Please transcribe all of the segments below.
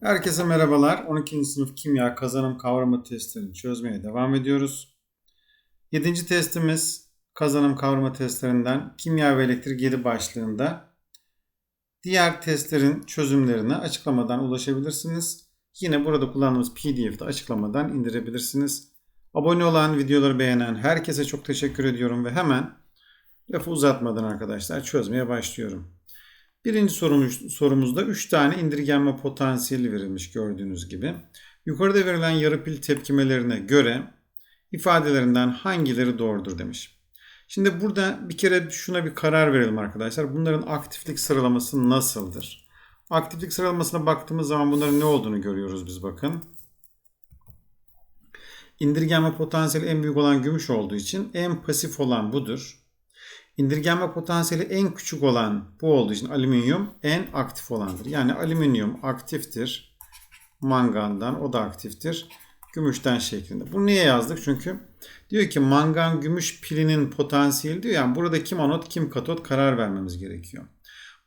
Herkese merhabalar. 12. sınıf kimya kazanım kavrama testlerini çözmeye devam ediyoruz. 7. testimiz kazanım kavrama testlerinden kimya ve elektrik 7 başlığında diğer testlerin çözümlerine açıklamadan ulaşabilirsiniz. Yine burada kullandığımız pdf'de açıklamadan indirebilirsiniz. Abone olan, videoları beğenen herkese çok teşekkür ediyorum ve hemen lafı uzatmadan arkadaşlar çözmeye başlıyorum. Birinci sorumuz, sorumuzda 3 tane indirgenme potansiyeli verilmiş gördüğünüz gibi. Yukarıda verilen yarı pil tepkimelerine göre ifadelerinden hangileri doğrudur demiş. Şimdi burada bir kere şuna bir karar verelim arkadaşlar. Bunların aktiflik sıralaması nasıldır? Aktiflik sıralamasına baktığımız zaman bunların ne olduğunu görüyoruz biz bakın. İndirgenme potansiyeli en büyük olan gümüş olduğu için en pasif olan budur. İndirgenme potansiyeli en küçük olan bu olduğu için alüminyum en aktif olandır. Yani alüminyum aktiftir. Mangandan o da aktiftir. Gümüşten şeklinde. Bunu niye yazdık? Çünkü diyor ki mangan gümüş pilinin potansiyeli diyor. Yani burada kim anot kim katot karar vermemiz gerekiyor.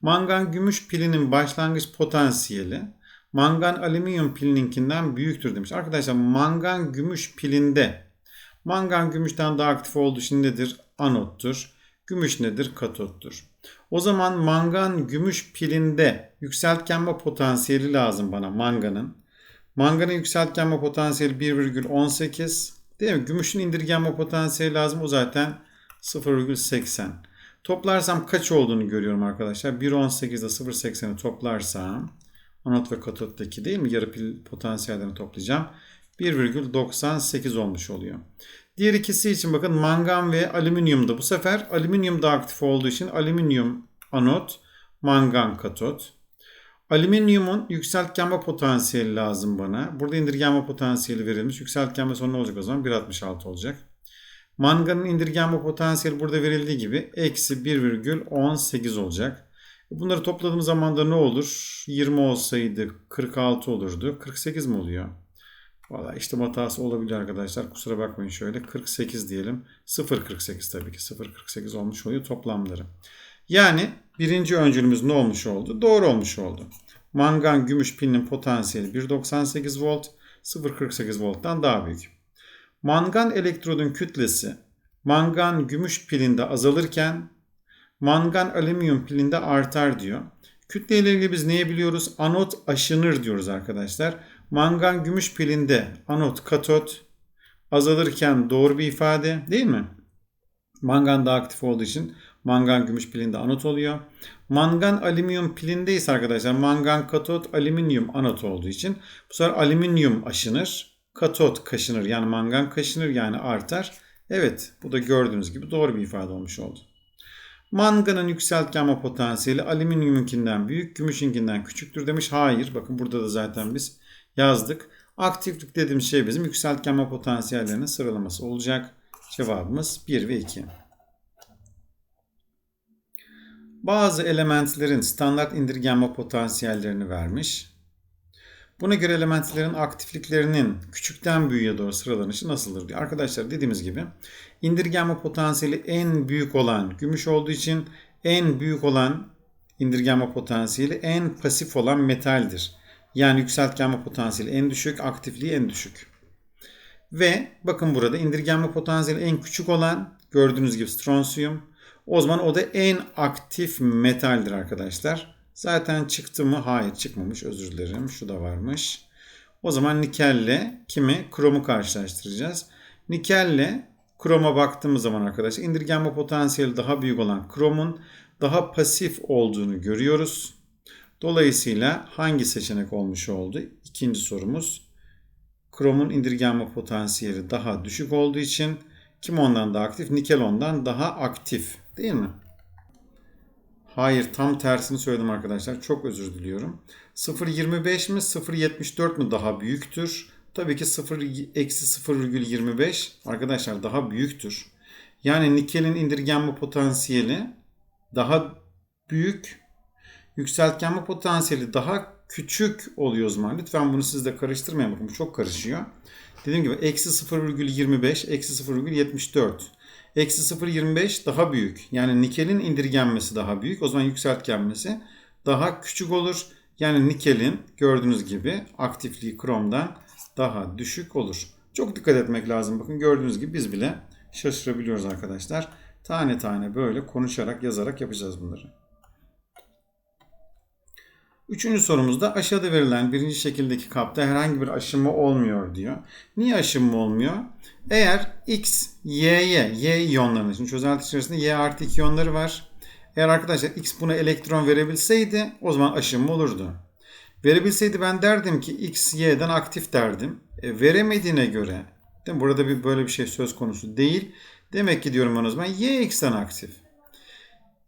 Mangan gümüş pilinin başlangıç potansiyeli mangan alüminyum pilininkinden büyüktür demiş. Arkadaşlar mangan gümüş pilinde mangan gümüşten daha aktif olduğu için nedir? Anottur. Gümüş nedir? Katottur. O zaman mangan gümüş pilinde yükseltgenme potansiyeli lazım bana manganın. Manganın yükseltgenme potansiyeli 1,18. Değil mi? Gümüşün indirgenme potansiyeli lazım. O zaten 0,80. Toplarsam kaç olduğunu görüyorum arkadaşlar. 1,18 ile 0,80'i toplarsam anot ve katottaki değil mi? Yarı pil potansiyellerini toplayacağım. 1,98 olmuş oluyor. Diğer ikisi için bakın mangan ve alüminyumda. Bu sefer alüminyum da aktif olduğu için alüminyum anot, mangan katot. Alüminyumun yükseltgenme potansiyeli lazım bana. Burada indirgenme potansiyeli verilmiş. Yükseltgenme sonra ne olacak o zaman? 1.66 olacak. Manganın indirgenme potansiyeli burada verildiği gibi eksi 1,18 olacak. Bunları topladığım zaman da ne olur? 20 olsaydı 46 olurdu. 48 mi oluyor? Valla işte hatası olabilir arkadaşlar. Kusura bakmayın şöyle. 48 diyelim. 0.48 tabii ki. 0.48 olmuş oluyor toplamları. Yani birinci öncülümüz ne olmuş oldu? Doğru olmuş oldu. Mangan gümüş pilinin potansiyeli 1.98 volt. 0.48 volttan daha büyük. Mangan elektrodun kütlesi mangan gümüş pilinde azalırken mangan alüminyum pilinde artar diyor. Kütle ile ilgili biz neyi biliyoruz? Anot aşınır diyoruz arkadaşlar. Mangan gümüş pilinde anot katot azalırken doğru bir ifade değil mi? Mangan daha aktif olduğu için mangan gümüş pilinde anot oluyor. Mangan alüminyum pilinde ise arkadaşlar mangan katot alüminyum anot olduğu için bu sefer alüminyum aşınır. Katot kaşınır yani mangan kaşınır yani artar. Evet bu da gördüğünüz gibi doğru bir ifade olmuş oldu. Manganın yükseltgenme potansiyeli alüminyumunkinden büyük, gümüşünkinden küçüktür demiş. Hayır. Bakın burada da zaten biz yazdık. Aktiflik dediğimiz şey bizim yükseltgenme potansiyellerinin sıralaması olacak. Cevabımız 1 ve 2. Bazı elementlerin standart indirgenme potansiyellerini vermiş. Buna göre elementlerin aktifliklerinin küçükten büyüğe doğru sıralanışı nasıldır diyor. Arkadaşlar dediğimiz gibi indirgenme potansiyeli en büyük olan gümüş olduğu için en büyük olan indirgenme potansiyeli en pasif olan metaldir. Yani yükseltgenme potansiyeli en düşük, aktifliği en düşük. Ve bakın burada indirgenme potansiyeli en küçük olan gördüğünüz gibi stronsiyum. O zaman o da en aktif metaldir arkadaşlar. Zaten çıktı mı? Hayır çıkmamış. Özür dilerim. Şu da varmış. O zaman nikelle kimi? Kromu karşılaştıracağız. Nikelle kroma baktığımız zaman arkadaşlar indirgenme potansiyeli daha büyük olan kromun daha pasif olduğunu görüyoruz. Dolayısıyla hangi seçenek olmuş oldu? İkinci sorumuz. Kromun indirgenme potansiyeli daha düşük olduğu için kim ondan daha aktif? Nikel ondan daha aktif. Değil mi? Hayır tam tersini söyledim arkadaşlar. Çok özür diliyorum. 0.25 mi 0.74 mi daha büyüktür? Tabii ki 0 eksi 0,25 arkadaşlar daha büyüktür. Yani nikelin indirgenme potansiyeli daha büyük. Yükseltgenme potansiyeli daha küçük oluyor o zaman. Lütfen bunu siz de karıştırmayın. Bakın çok karışıyor. Dediğim gibi eksi 0,25 eksi 0,74. Eksi 0,25 daha büyük. Yani nikelin indirgenmesi daha büyük. O zaman yükseltgenmesi daha küçük olur. Yani nikelin gördüğünüz gibi aktifliği kromdan daha düşük olur. Çok dikkat etmek lazım. Bakın gördüğünüz gibi biz bile şaşırabiliyoruz arkadaşlar. Tane tane böyle konuşarak, yazarak yapacağız bunları. Üçüncü sorumuzda aşağıda verilen birinci şekildeki kapta herhangi bir aşınma olmuyor diyor. Niye aşınma olmuyor? Eğer X, Y'ye, Y iyonlarının için çözelti içerisinde Y artı 2 iyonları var. Eğer arkadaşlar X buna elektron verebilseydi o zaman aşınma olurdu. Verebilseydi ben derdim ki X, Y'den aktif derdim. E, veremediğine göre değil mi? burada bir böyle bir şey söz konusu değil. Demek ki diyorum o zaman Y X'ten aktif.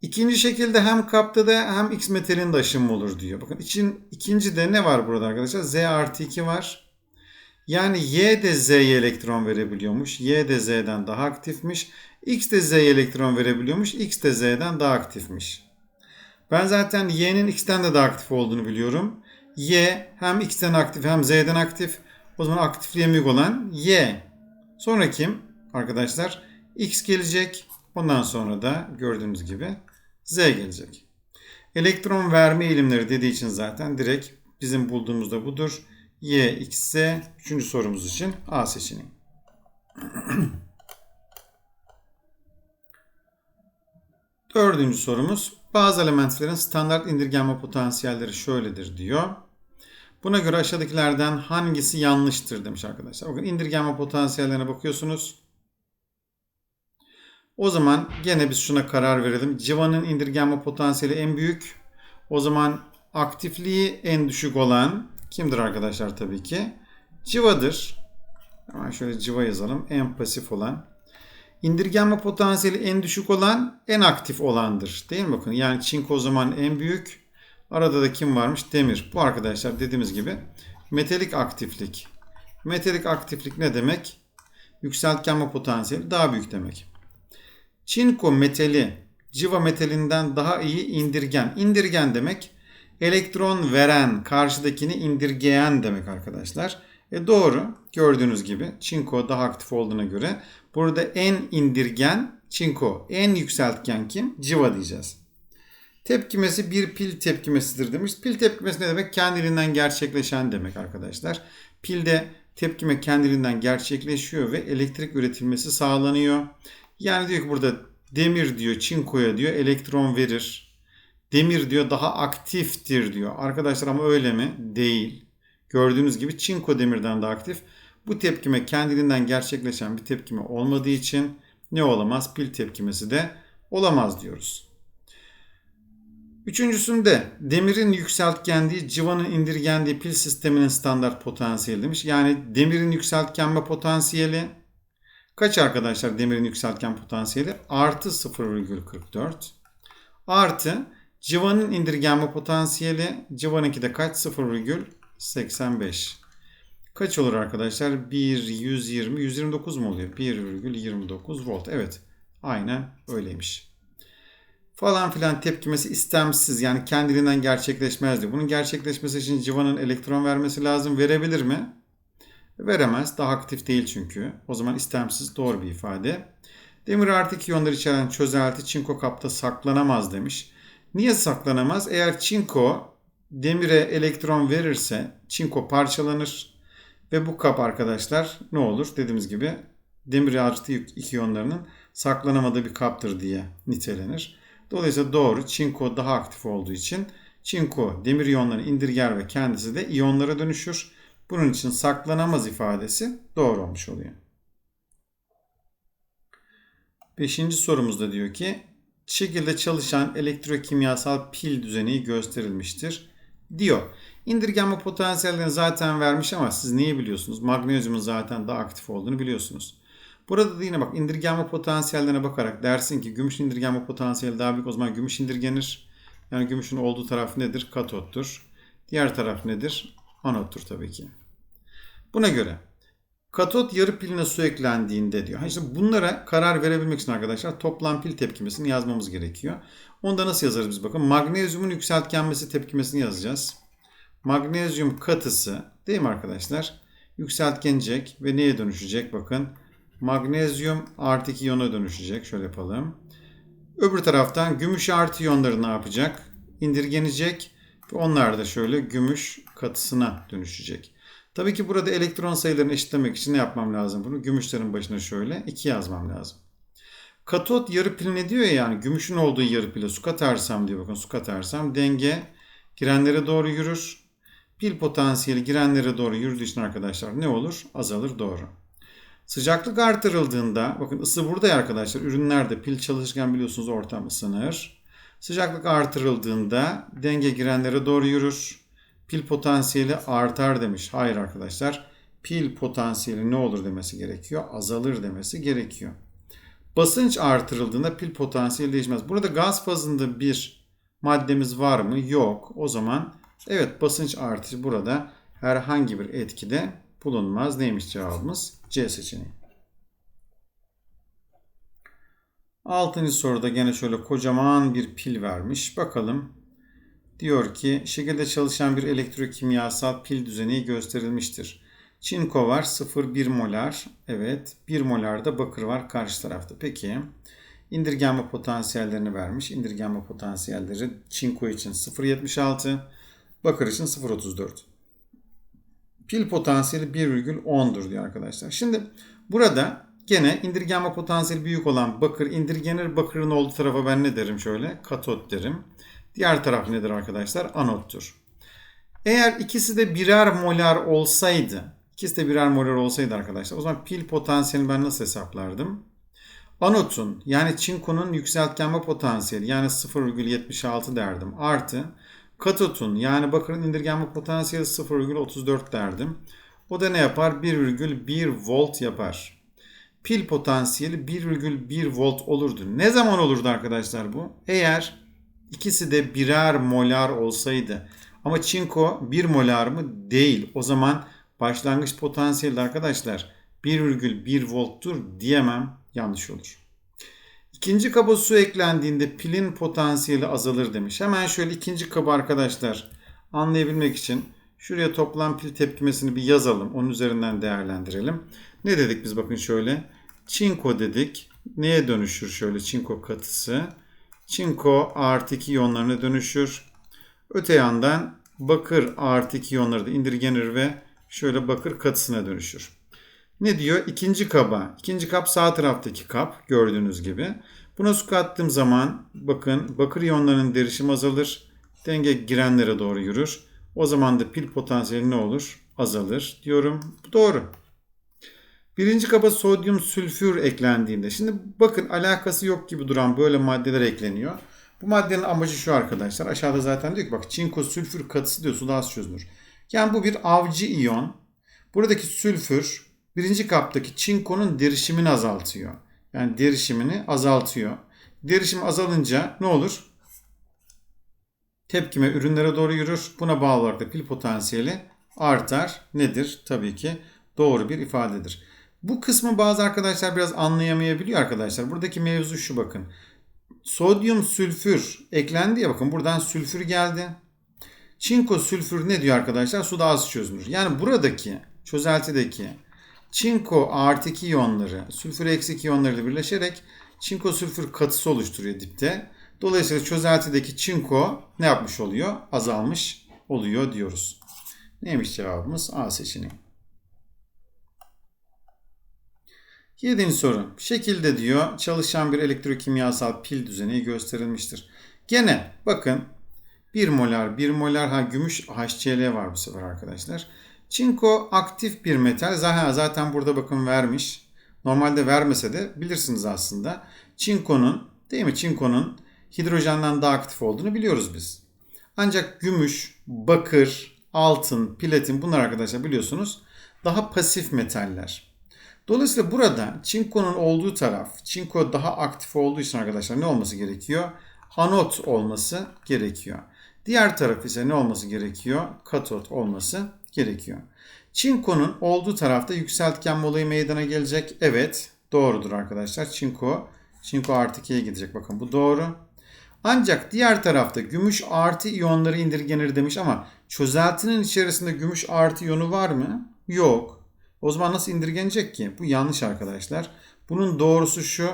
İkinci şekilde hem kapta da hem X metalin de aşınma olur diyor. Bakın için, ikinci de ne var burada arkadaşlar? Z artı 2 var. Yani Y de Z'ye elektron verebiliyormuş. Y de Z'den daha aktifmiş. X de Z'ye elektron verebiliyormuş. X de Z'den daha aktifmiş. Ben zaten Y'nin X'ten de daha aktif olduğunu biliyorum. Y hem X'ten aktif hem Z'den aktif. O zaman aktifliğe büyük olan Y. Sonra kim? Arkadaşlar X gelecek. Ondan sonra da gördüğünüz gibi Z gelecek. Elektron verme eğilimleri dediği için zaten direkt bizim bulduğumuzda budur. Y, X, Z. Üçüncü sorumuz için A seçeneği. Dördüncü sorumuz. Bazı elementlerin standart indirgenme potansiyelleri şöyledir diyor. Buna göre aşağıdakilerden hangisi yanlıştır demiş arkadaşlar. Bakın indirgenme potansiyellerine bakıyorsunuz. O zaman gene biz şuna karar verelim. Civanın indirgenme potansiyeli en büyük. O zaman aktifliği en düşük olan kimdir arkadaşlar tabii ki? Civadır. Hemen şöyle civa yazalım. En pasif olan. İndirgenme potansiyeli en düşük olan en aktif olandır. Değil mi bakın? Yani çinko o zaman en büyük. Arada da kim varmış? Demir. Bu arkadaşlar dediğimiz gibi metalik aktiflik. Metalik aktiflik ne demek? Yükseltgenme potansiyeli daha büyük demek. Çinko metali civa metalinden daha iyi indirgen. İndirgen demek elektron veren, karşıdakini indirgeyen demek arkadaşlar. E doğru. Gördüğünüz gibi çinko daha aktif olduğuna göre burada en indirgen çinko, en yükseltgen kim? Civa diyeceğiz. Tepkimesi bir pil tepkimesidir demiş. Pil tepkimesi ne demek? Kendiliğinden gerçekleşen demek arkadaşlar. Pilde tepkime kendiliğinden gerçekleşiyor ve elektrik üretilmesi sağlanıyor. Yani diyor ki burada demir diyor çinkoya diyor elektron verir. Demir diyor daha aktiftir diyor. Arkadaşlar ama öyle mi? Değil. Gördüğünüz gibi çinko demirden daha aktif. Bu tepkime kendiliğinden gerçekleşen bir tepkime olmadığı için ne olamaz? Pil tepkimesi de olamaz diyoruz. Üçüncüsünde demirin yükseltgendiği, civanın indirgendiği pil sisteminin standart potansiyeli demiş. Yani demirin yükseltgenme potansiyeli kaç arkadaşlar demirin yükseltgen potansiyeli? Artı 0,44 artı civanın indirgenme potansiyeli civanınki de kaç? 0,85 Kaç olur arkadaşlar? 1, 120, 129 mu oluyor? 1,29 volt. Evet. Aynen öyleymiş. Falan filan tepkimesi istemsiz yani kendiliğinden gerçekleşmez diyor. Bunun gerçekleşmesi için civanın elektron vermesi lazım. Verebilir mi? Veremez. Daha aktif değil çünkü. O zaman istemsiz doğru bir ifade. Demir artı iyonlar içeren çözelti çinko kapta saklanamaz demiş. Niye saklanamaz? Eğer çinko demire elektron verirse çinko parçalanır ve bu kap arkadaşlar ne olur? Dediğimiz gibi demir artı iyonlarının saklanamadığı bir kaptır diye nitelenir. Dolayısıyla doğru çinko daha aktif olduğu için çinko demir iyonlarını indirger ve kendisi de iyonlara dönüşür. Bunun için saklanamaz ifadesi doğru olmuş oluyor. Beşinci sorumuzda diyor ki şekilde çalışan elektrokimyasal pil düzeni gösterilmiştir diyor. İndirgenme potansiyellerini zaten vermiş ama siz neyi biliyorsunuz? Magnezyumun zaten daha aktif olduğunu biliyorsunuz. Burada da yine bak indirgenme potansiyellerine bakarak dersin ki gümüş indirgenme potansiyeli daha büyük o zaman gümüş indirgenir. Yani gümüşün olduğu taraf nedir? Katottur. Diğer taraf nedir? Anottur tabii ki. Buna göre katot yarı piline su eklendiğinde diyor. İşte bunlara karar verebilmek için arkadaşlar toplam pil tepkimesini yazmamız gerekiyor. Onda nasıl yazarız biz bakın. Magnezyumun yükseltgenmesi tepkimesini yazacağız. Magnezyum katısı değil mi arkadaşlar? Yükseltgenecek ve neye dönüşecek? Bakın magnezyum artı 2 iyona dönüşecek. Şöyle yapalım. Öbür taraftan gümüş artı iyonları ne yapacak? İndirgenecek Onlar da şöyle gümüş katısına dönüşecek. Tabii ki burada elektron sayılarını eşitlemek için ne yapmam lazım bunu? Gümüşlerin başına şöyle 2 yazmam lazım. Katot yarı pil ne diyor ya yani gümüşün olduğu yarı pile su katarsam diyor bakın su katarsam denge girenlere doğru yürür. Pil potansiyeli girenlere doğru yürüdüğü için arkadaşlar ne olur? Azalır doğru. Sıcaklık artırıldığında bakın ısı burada ya arkadaşlar ürünlerde pil çalışırken biliyorsunuz ortam ısınır. Sıcaklık artırıldığında denge girenlere doğru yürür. Pil potansiyeli artar demiş. Hayır arkadaşlar. Pil potansiyeli ne olur demesi gerekiyor? Azalır demesi gerekiyor. Basınç artırıldığında pil potansiyeli değişmez. Burada gaz fazında bir maddemiz var mı? Yok. O zaman evet basınç artışı burada herhangi bir etkide bulunmaz. Neymiş cevabımız? C seçeneği. Altıncı soruda gene şöyle kocaman bir pil vermiş. Bakalım. Diyor ki şekilde çalışan bir elektrokimyasal pil düzeni gösterilmiştir. Çinko var 0,1 molar. Evet 1 molar da bakır var karşı tarafta. Peki indirgenme potansiyellerini vermiş. İndirgenme potansiyelleri çinko için 0,76 bakır için 0,34. Pil potansiyeli 1,10'dur diyor arkadaşlar. Şimdi burada gene indirgenme potansiyeli büyük olan bakır indirgenir. Bakırın olduğu tarafa ben ne derim şöyle? Katot derim. Diğer taraf nedir arkadaşlar? Anottur. Eğer ikisi de birer molar olsaydı, ikisi de birer molar olsaydı arkadaşlar o zaman pil potansiyelini ben nasıl hesaplardım? Anotun yani çinkonun yükseltgenme potansiyeli yani 0,76 derdim. Artı katotun yani bakırın indirgenme potansiyeli 0,34 derdim. O da ne yapar? 1,1 volt yapar. Pil potansiyeli 1,1 volt olurdu. Ne zaman olurdu arkadaşlar bu? Eğer İkisi de birer molar olsaydı. Ama çinko 1 molar mı? Değil. O zaman başlangıç potansiyeli arkadaşlar 1,1 volttur diyemem. Yanlış olur. İkinci kaba su eklendiğinde pilin potansiyeli azalır demiş. Hemen şöyle ikinci kabı arkadaşlar anlayabilmek için şuraya toplam pil tepkimesini bir yazalım. Onun üzerinden değerlendirelim. Ne dedik biz bakın şöyle. Çinko dedik. Neye dönüşür şöyle çinko katısı? Çinko artı 2 iyonlarına dönüşür. Öte yandan bakır artı 2 iyonları da indirgenir ve şöyle bakır katısına dönüşür. Ne diyor? İkinci kaba. İkinci kap sağ taraftaki kap gördüğünüz gibi. Buna su kattığım zaman bakın bakır iyonlarının derişimi azalır. Denge girenlere doğru yürür. O zaman da pil potansiyeli ne olur? Azalır diyorum. Bu doğru. Birinci kaba sodyum sülfür eklendiğinde. Şimdi bakın alakası yok gibi duran böyle maddeler ekleniyor. Bu maddenin amacı şu arkadaşlar. Aşağıda zaten diyor ki bak çinko sülfür katısı diyor suda az çözünür. Yani bu bir avcı iyon. Buradaki sülfür birinci kaptaki çinkonun derişimini azaltıyor. Yani derişimini azaltıyor. Derişim azalınca ne olur? Tepkime ürünlere doğru yürür. Buna bağlı olarak da pil potansiyeli artar. Nedir? Tabii ki doğru bir ifadedir. Bu kısmı bazı arkadaşlar biraz anlayamayabiliyor arkadaşlar. Buradaki mevzu şu bakın. Sodyum sülfür eklendi ya bakın buradan sülfür geldi. Çinko sülfür ne diyor arkadaşlar? Suda az çözünür. Yani buradaki çözeltideki çinko artı 2 iyonları sülfür eksi 2 iyonları birleşerek çinko sülfür katısı oluşturuyor dipte. Dolayısıyla çözeltideki çinko ne yapmış oluyor? Azalmış oluyor diyoruz. Neymiş cevabımız? A seçeneği. Yedinci soru. Şekilde diyor çalışan bir elektrokimyasal pil düzeni gösterilmiştir. Gene bakın 1 molar 1 molar ha, gümüş HCl var bu sefer arkadaşlar. Çinko aktif bir metal. Zaten, zaten burada bakın vermiş. Normalde vermese de bilirsiniz aslında. Çinkonun değil mi? Çinkonun hidrojenden daha aktif olduğunu biliyoruz biz. Ancak gümüş, bakır, altın, platin bunlar arkadaşlar biliyorsunuz daha pasif metaller. Dolayısıyla burada çinkonun olduğu taraf, çinko daha aktif olduğu için arkadaşlar ne olması gerekiyor? Anot olması gerekiyor. Diğer taraf ise ne olması gerekiyor? Katot olması gerekiyor. Çinkonun olduğu tarafta yükseltgenme olayı meydana gelecek. Evet doğrudur arkadaşlar. Çinko, çinko artı 2'ye gidecek. Bakın bu doğru. Ancak diğer tarafta gümüş artı iyonları indirgenir demiş ama çözeltinin içerisinde gümüş artı iyonu var mı? Yok. O zaman nasıl indirgenecek ki? Bu yanlış arkadaşlar. Bunun doğrusu şu.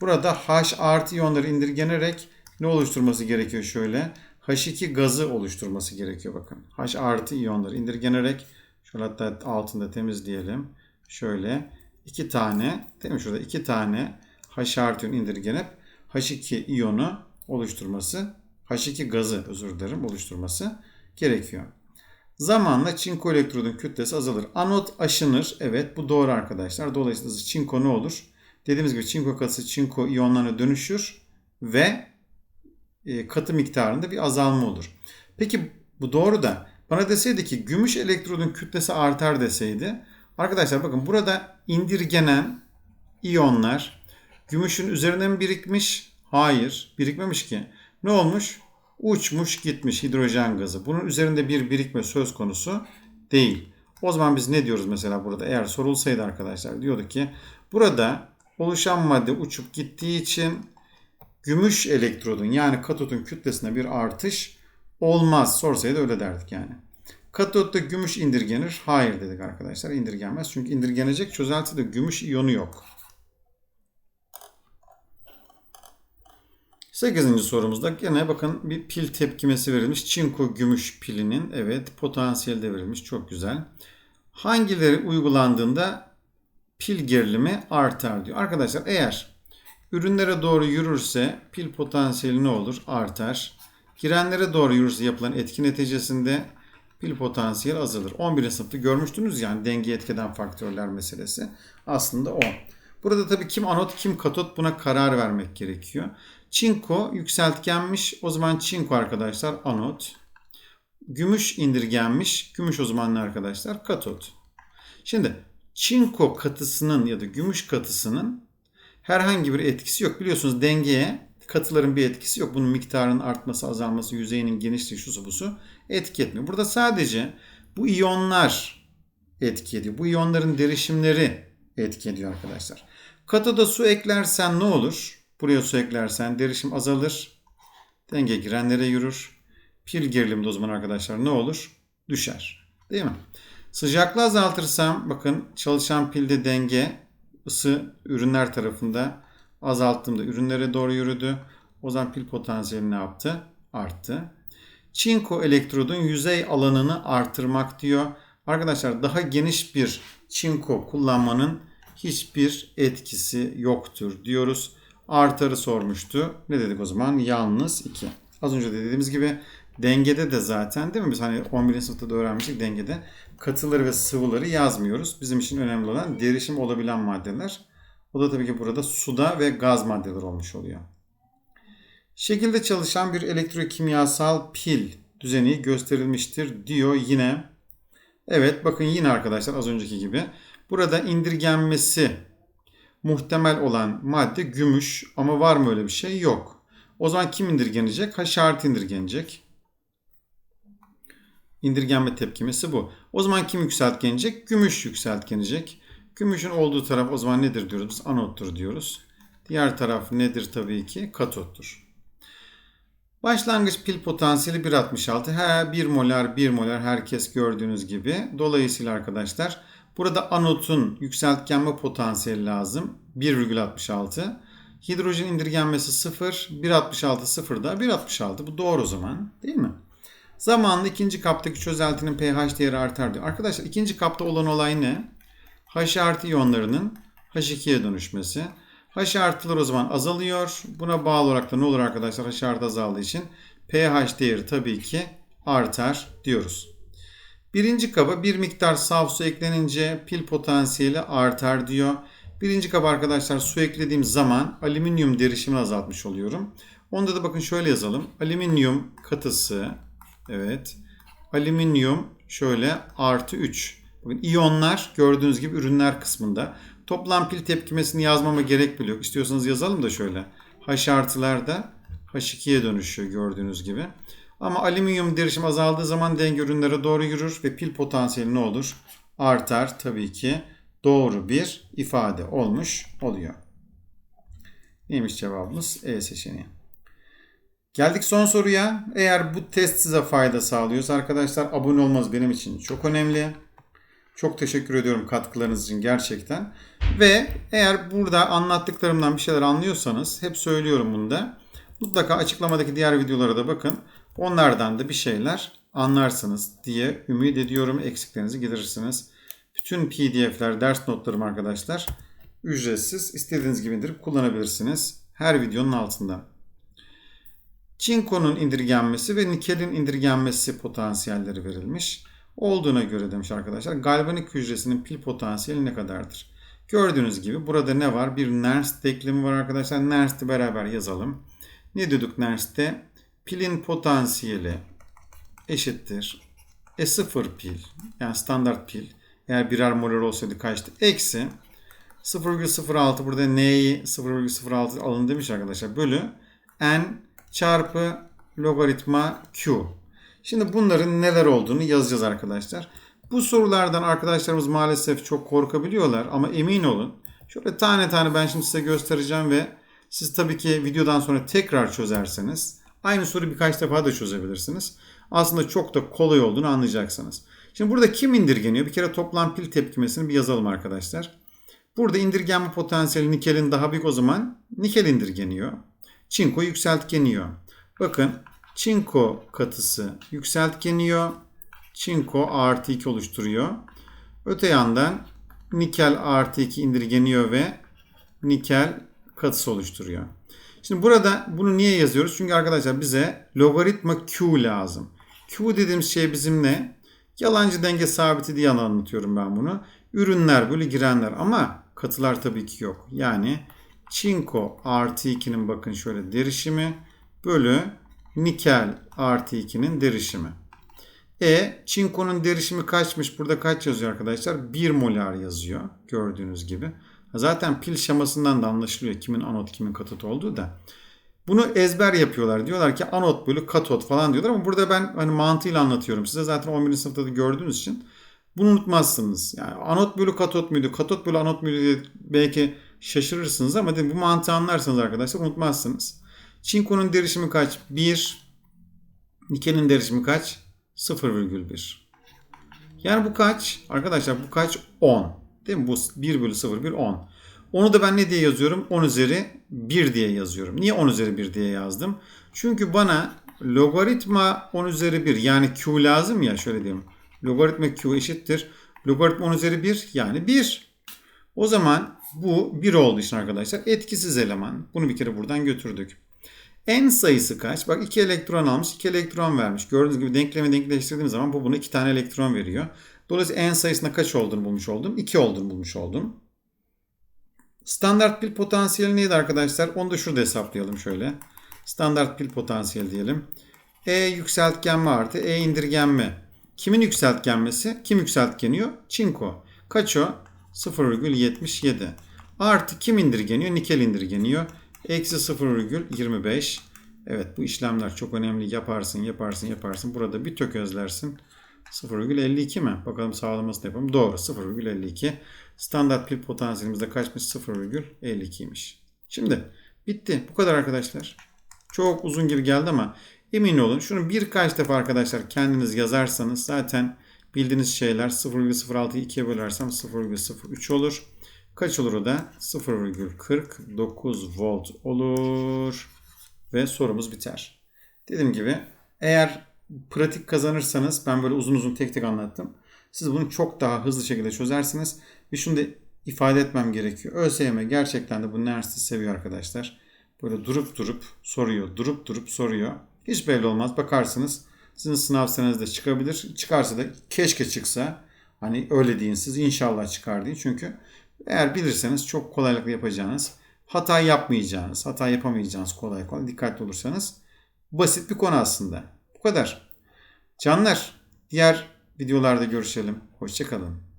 Burada H artı iyonları indirgenerek ne oluşturması gerekiyor şöyle? H2 gazı oluşturması gerekiyor bakın. H artı iyonları indirgenerek şöyle hatta altında temizleyelim. Şöyle iki tane değil mi şurada iki tane H artı iyon indirgenip H2 iyonu oluşturması H2 gazı özür dilerim oluşturması gerekiyor. Zamanla çinko elektrodun kütlesi azalır. Anot aşınır. Evet bu doğru arkadaşlar. Dolayısıyla çinko ne olur? Dediğimiz gibi çinko katısı çinko iyonlarına dönüşür ve e, katı miktarında bir azalma olur. Peki bu doğru da bana deseydi ki gümüş elektrodun kütlesi artar deseydi. Arkadaşlar bakın burada indirgenen iyonlar gümüşün üzerine mi birikmiş? Hayır birikmemiş ki. Ne olmuş? Uçmuş gitmiş hidrojen gazı. Bunun üzerinde bir birikme söz konusu değil. O zaman biz ne diyoruz mesela burada? Eğer sorulsaydı arkadaşlar diyorduk ki burada oluşan madde uçup gittiği için gümüş elektrodun yani katodun kütlesine bir artış olmaz. Sorsaydı öyle derdik yani. Katotta gümüş indirgenir. Hayır dedik arkadaşlar. indirgenmez. Çünkü indirgenecek çözeltide gümüş iyonu yok. 8. sorumuzda gene bakın bir pil tepkimesi verilmiş. Çinko gümüş pilinin evet potansiyeli de verilmiş. Çok güzel. Hangileri uygulandığında pil gerilimi artar diyor. Arkadaşlar eğer ürünlere doğru yürürse pil potansiyeli ne olur? Artar. Girenlere doğru yürürse yapılan etki neticesinde pil potansiyeli azalır. 11. sınıfta görmüştünüz yani denge etkeden faktörler meselesi. Aslında o. Burada tabii kim anot kim katot buna karar vermek gerekiyor. Çinko yükseltgenmiş. O zaman çinko arkadaşlar anot. Gümüş indirgenmiş. Gümüş o zaman ne arkadaşlar? Katot. Şimdi çinko katısının ya da gümüş katısının herhangi bir etkisi yok. Biliyorsunuz dengeye katıların bir etkisi yok. Bunun miktarının artması, azalması, yüzeyinin genişliği, şusu busu etki etmiyor. Burada sadece bu iyonlar etki ediyor. Bu iyonların derişimleri etki ediyor arkadaşlar. Katoda su eklersen ne olur? Buraya su eklersen derişim azalır. Denge girenlere yürür. Pil gerilimde o arkadaşlar ne olur? Düşer. Değil mi? Sıcaklığı azaltırsam bakın çalışan pilde denge ısı ürünler tarafında azalttığımda ürünlere doğru yürüdü. O zaman pil potansiyeli ne yaptı? Arttı. Çinko elektrodun yüzey alanını artırmak diyor. Arkadaşlar daha geniş bir çinko kullanmanın hiçbir etkisi yoktur diyoruz. Artarı sormuştu. Ne dedik o zaman? Yalnız 2. Az önce de dediğimiz gibi dengede de zaten değil mi? Biz hani 11. sınıfta da öğrenmiştik dengede. Katıları ve sıvıları yazmıyoruz. Bizim için önemli olan derişim olabilen maddeler. O da tabii ki burada suda ve gaz maddeler olmuş oluyor. Şekilde çalışan bir elektrokimyasal pil düzeni gösterilmiştir diyor yine. Evet bakın yine arkadaşlar az önceki gibi. Burada indirgenmesi muhtemel olan madde gümüş ama var mı öyle bir şey? Yok. O zaman kim indirgenecek? H artı indirgenecek. İndirgenme tepkimesi bu. O zaman kim yükseltgenecek? Gümüş yükseltgenecek. Gümüşün olduğu taraf o zaman nedir diyoruz? Biz anottur diyoruz. Diğer taraf nedir tabii ki? Katottur. Başlangıç pil potansiyeli 1.66. He 1 molar 1 molar herkes gördüğünüz gibi. Dolayısıyla arkadaşlar burada anotun yükseltgenme potansiyeli lazım. 1,66. Hidrojen indirgenmesi 0. 1.66 0 da 1.66. Bu doğru o zaman değil mi? Zamanla ikinci kaptaki çözeltinin pH değeri artar diyor. Arkadaşlar ikinci kapta olan olay ne? H artı iyonlarının H2'ye dönüşmesi. H artılar o zaman azalıyor. Buna bağlı olarak da ne olur arkadaşlar? H artı azaldığı için pH değeri tabii ki artar diyoruz. Birinci kaba bir miktar saf su eklenince pil potansiyeli artar diyor. Birinci kaba arkadaşlar su eklediğim zaman alüminyum derişimini azaltmış oluyorum. Onda da bakın şöyle yazalım. Alüminyum katısı evet. Alüminyum şöyle artı 3. Bakın iyonlar gördüğünüz gibi ürünler kısmında. Toplam pil tepkimesini yazmama gerek bile yok. İstiyorsanız yazalım da şöyle. H artılar da H2'ye dönüşüyor gördüğünüz gibi. Ama alüminyum derişim azaldığı zaman denge ürünlere doğru yürür ve pil potansiyeli ne olur? Artar tabii ki doğru bir ifade olmuş oluyor. Neymiş cevabımız? E seçeneği. Geldik son soruya. Eğer bu test size fayda sağlıyorsa arkadaşlar abone olmanız benim için çok önemli. Çok teşekkür ediyorum katkılarınız için gerçekten. Ve eğer burada anlattıklarımdan bir şeyler anlıyorsanız hep söylüyorum bunu da. Mutlaka açıklamadaki diğer videolara da bakın. Onlardan da bir şeyler anlarsınız diye ümit ediyorum. Eksiklerinizi giderirsiniz. Bütün pdf'ler, ders notlarım arkadaşlar ücretsiz. İstediğiniz gibi indirip kullanabilirsiniz. Her videonun altında. Çinko'nun indirgenmesi ve nikelin indirgenmesi potansiyelleri verilmiş. Olduğuna göre demiş arkadaşlar. Galvanik hücresinin pil potansiyeli ne kadardır? Gördüğünüz gibi burada ne var? Bir Nernst denklemi var arkadaşlar. Nernst'i beraber yazalım. Ne dedik Nernst'te? Pilin potansiyeli eşittir. E0 pil yani standart pil eğer birer molar olsaydı kaçtı? Eksi 0,06 burada N'yi 0,06 alın demiş arkadaşlar. Bölü N çarpı logaritma Q. Şimdi bunların neler olduğunu yazacağız arkadaşlar. Bu sorulardan arkadaşlarımız maalesef çok korkabiliyorlar ama emin olun. Şöyle tane tane ben şimdi size göstereceğim ve siz tabii ki videodan sonra tekrar çözerseniz aynı soruyu birkaç defa da çözebilirsiniz. Aslında çok da kolay olduğunu anlayacaksınız. Şimdi burada kim indirgeniyor? Bir kere toplam pil tepkimesini bir yazalım arkadaşlar. Burada indirgenme potansiyeli nikelin daha büyük o zaman nikel indirgeniyor. Çinko yükseltkeniyor. Bakın çinko katısı yükseltkeniyor. Çinko artı 2 oluşturuyor. Öte yandan nikel artı 2 indirgeniyor ve nikel katısı oluşturuyor. Şimdi burada bunu niye yazıyoruz? Çünkü arkadaşlar bize logaritma Q lazım. Q dediğimiz şey bizim ne? Yalancı denge sabiti diye anlatıyorum ben bunu. Ürünler bölü girenler ama katılar tabii ki yok. Yani çinko artı 2'nin bakın şöyle derişimi bölü nikel artı 2'nin derişimi. E çinkonun derişimi kaçmış? Burada kaç yazıyor arkadaşlar? 1 molar yazıyor gördüğünüz gibi. Zaten pil şemasından da anlaşılıyor kimin anot kimin katot olduğu da. Bunu ezber yapıyorlar. Diyorlar ki anot bölü katot falan diyorlar ama burada ben hani mantığıyla anlatıyorum size. Zaten 11. sınıfta da gördüğünüz için bunu unutmazsınız. Yani anot bölü katot muydu, katot bölü anot muydu diye belki şaşırırsınız ama bu mantığı anlarsanız arkadaşlar unutmazsınız. Çinkonun derişimi kaç? 1. Nikelin derişimi kaç? 0,1. Yani bu kaç? Arkadaşlar bu kaç? 10. Değil mi? Bu 1 bölü 0,1 10. Onu da ben ne diye yazıyorum? 10 üzeri 1 diye yazıyorum. Niye 10 üzeri 1 diye yazdım? Çünkü bana logaritma 10 üzeri 1 yani Q lazım ya şöyle diyeyim. Logaritma Q eşittir. Logaritma 10 üzeri 1 yani 1. O zaman bu 1 olduğu için arkadaşlar etkisiz eleman. Bunu bir kere buradan götürdük. N sayısı kaç? Bak 2 elektron almış, 2 elektron vermiş. Gördüğünüz gibi denklemi denkleştirdiğim zaman bu buna 2 tane elektron veriyor. Dolayısıyla N sayısında kaç olduğunu bulmuş oldum? 2 olduğunu bulmuş oldum. Standart pil potansiyeli neydi arkadaşlar? Onu da şurada hesaplayalım şöyle. Standart pil potansiyeli diyelim. E yükseltgenme artı E indirgenme. Kimin yükseltgenmesi? Kim yükseltgeniyor? Çinko. Kaç o? 0,77. Artı kim indirgeniyor? Nikel indirgeniyor. Eksi 0,25. Evet bu işlemler çok önemli. Yaparsın, yaparsın, yaparsın. Burada bir tökezlersin. 0,52 mi? Bakalım sağlamasını yapalım. Doğru 0,52. Standart pil potansiyelimizde kaçmış? 0,52'ymiş. Şimdi bitti. Bu kadar arkadaşlar. Çok uzun gibi geldi ama emin olun şunu birkaç defa arkadaşlar kendiniz yazarsanız zaten bildiğiniz şeyler 0,06'yı 2'ye bölersem 0,03 olur. Kaç olur o da? 0,49 volt olur. Ve sorumuz biter. Dediğim gibi eğer pratik kazanırsanız ben böyle uzun uzun tek tek anlattım. Siz bunu çok daha hızlı şekilde çözersiniz. Ve şunu da ifade etmem gerekiyor. ÖSYM gerçekten de bu üniversite seviyor arkadaşlar. Böyle durup durup soruyor. Durup durup soruyor. Hiç belli olmaz. Bakarsınız sizin sınav senenizde çıkabilir. Çıkarsa da keşke çıksa. Hani öyle deyin siz inşallah çıkar deyin. Çünkü eğer bilirseniz çok kolaylıkla yapacağınız, hata yapmayacağınız, hata yapamayacağınız kolay kolay dikkatli olursanız basit bir konu aslında. Bu kadar. Canlar, diğer videolarda görüşelim. Hoşçakalın.